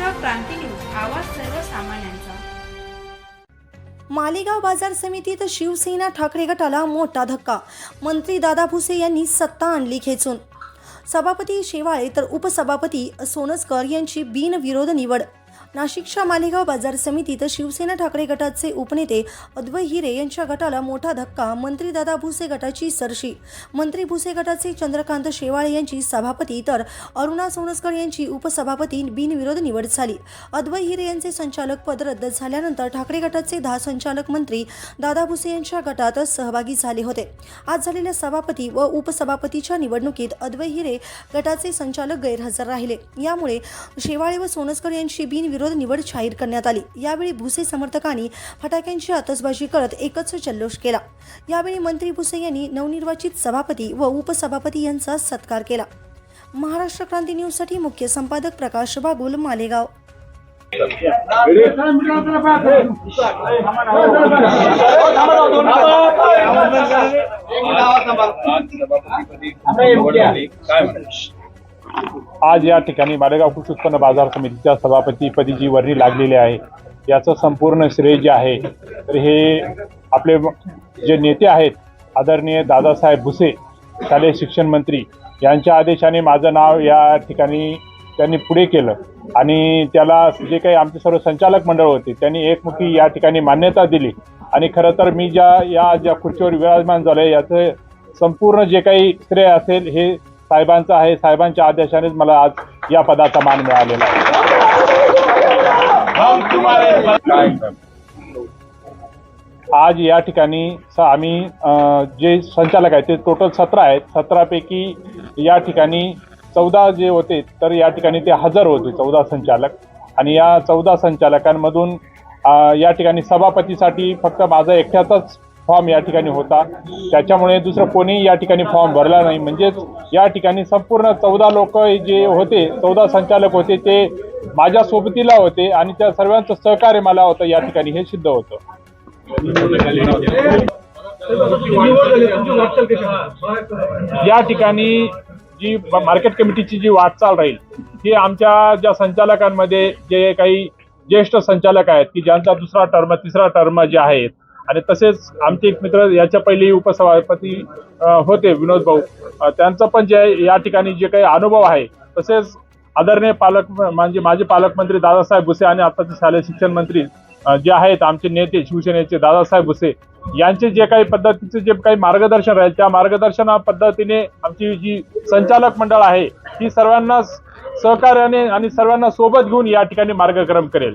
Maharashtra Kranti news आवाज सर्वसामान्यांचा. मालेगाव बाजार समितीत शिवसेना ठाकरे गटाला मोठा धक्का. मंत्री दादा भुसे यांनी सत्ता आणली खेचून. सभापती शेवाळे तर उपसभापती सोनसकर यांची बिनविरोध निवड. नाशिकच्या मालेगाव बाजार समितीत शिवसेना ठाकरे गटाचे उपनेते अद्वै हिरे यांच्या गटाला मोठा धक्का मंत्री दादा भुसे गटाची सरशी. मंत्री भुसे गटाचे चंद्रकांत शेवाळे यांची सभापती तर अरुणा सोनसकर यांची उपसभापती बिनविरोध निवड झाली. अद्वै हिरे यांचे संचालक पद रद्द झाल्यानंतर ठाकरे गटाचे दहा संचालक मंत्री दादा भुसे यांच्या गटात सहभागी झाले होते. आज झालेल्या सभापती व उपसभापतीच्या निवडणुकीत अद्वै हिरे गटाचे संचालक गैरहजर राहिले. यामुळे शेवाळे व सोनसकर यांची बिनविरोध निवड जाहीर करण्यात आली यावेळी भुसे समर्थकांनी फटाक्यांची आतषबाजी करत एकच जल्लोष केला यावेळी मंत्री भुसे यांनी नवनिर्वाचित सभापती व उपसभापती यांचा सत्कार केला महाराष्ट्र क्रांती न्यूजसाठी मुख्य संपादक प्रकाश बागुल मालेगाव काय आज या ठिकाणी मालेगाव कृषी उत्पन्न बाजार समितीच्या सभापतीपदी जी वर्णी लागलेली आहे. याचं संपूर्ण श्रेय जे आहे तर हे आपले जे नेते आहेत आदरणीय दादासाहेब भुसे शालेय शिक्षण मंत्री यांच्या आदेशाने माझं नाव या ठिकाणी त्यांनी पुढे केलं. आणि त्याला जे काही आमचे सर्व संचालक मंडळ होते त्यांनी एकमुखी या ठिकाणी मान्यता दिली. आणि खरं तर मी ज्या या ज्या खुर्चीवर विराजमान झालो आहे याचं संपूर्ण जे काही श्रेय असेल हे साहेबांचं आहे. साहेबांच्या आदेशानेच मला आज या पदाचा मान मिळालेला आहे. आज या ठिकाणी स- आम्ही जे संचालक आहेत ते टोटल सतरा आहेत. सतरापैकी या ठिकाणी चौदा जे होते तर या ठिकाणी ते हजर होते चौदा संचालक. आणि या चौदा संचालकांमधून या ठिकाणी सभापतीसाठी फक्त माझा एकट्याचाच फॉर्म या ठिकाणी होता. त्याच्यामुळे दुसरं कोणीही या ठिकाणी फॉर्म भरला नाही. म्हणजेच या ठिकाणी संपूर्ण चौदा लोक जे होते चौदा संचालक होते ते माझ्या सोबतीला होते आणि त्या सर्वांचं सहकार्य मला होतं या ठिकाणी हे सिद्ध होतं. या ठिकाणी जी मार्केट कमिटीची जी वाटचाल राहील ही आमच्या ज्या संचालकांमध्ये जे काही ज्येष्ठ संचालक आहेत की ज्यांचा दुसरा टर्म तिसरा टर्म जे आहेत आणि तसेच आमचे एक मित्र याच्या पहिले उपसभापती होते विनोद भाऊ. त्यांचा त्यांचं पण जे आहे या ठिकाणी जे काही अनुभव आहे तसेच आदरणीय पालक म्हणजे माझे पालकमंत्री दादासाहेब भुसे आणि आताचे शालेय शिक्षण मंत्री जे आहेत आमचे नेते शिवसेनेचे दादासाहेब भुसे यांचे जे काही पद्धतीचे जे काही मार्गदर्शन राहील त्या मार्गदर्शना पद्धतीने आमची जी संचालक मंडळ आहे ती सर्वांना सहकार्याने आणि सर्वांना सोबत घेऊन या ठिकाणी मार्गक्रम करेल.